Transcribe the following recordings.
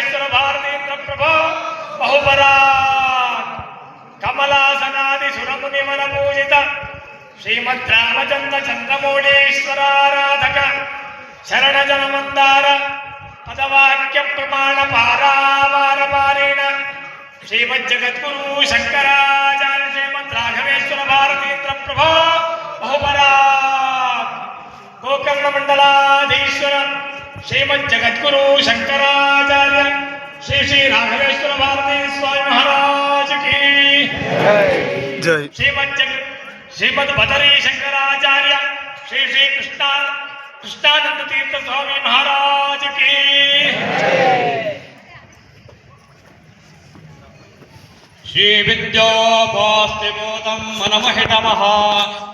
సర్వేశ్వర భారతీంద్ర ప్రభో బహుపరాట్ కమలాసనాది సురముని మన పూజిత శ్రీమద్ రామచంద్ర చంద్రమౌళేశ్వరారాధక శరణజన మందార పదవాక్య ప్రమాణ పారావార పారేణ. శ్రీమజ్జగద్గురు శంకరా श्रीमज्जगद्गुरु शंकराचार्य श्री श्री राघवेश्वर भारती स्वामी महाराज की। जय। श्रीमद श्रीमद भदरी शंकराचार्य श्री श्री कृष्णा कृष्णानंद तीर्थ स्वामी महाराज की। श्री विद्योपास्तिमोदम मनमहि नमः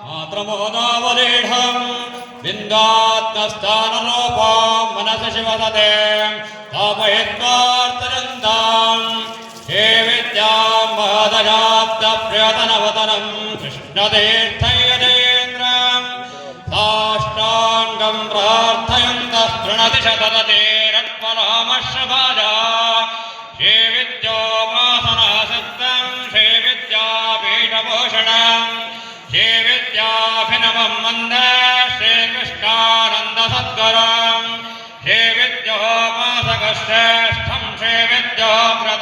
मातृमोदावलेढम्। లింగాత్మస్థానరూపాం మనస శివసతే తాపయత్వార్థనందాం హే విద్యాం మహదయాప్త ప్రియతనవతనం కృష్ణతీర్థయదేంద్రం సాష్టాంగం ప్రార్థయంత శృణతి శతదేరత్వరామశ్రభాజా హే విద్యోపాసనాసక్తం హే విద్యాపీఠభూషణం హే విద్యాభినవం వందే पासकश्रेष्ठं सेविद्योग्र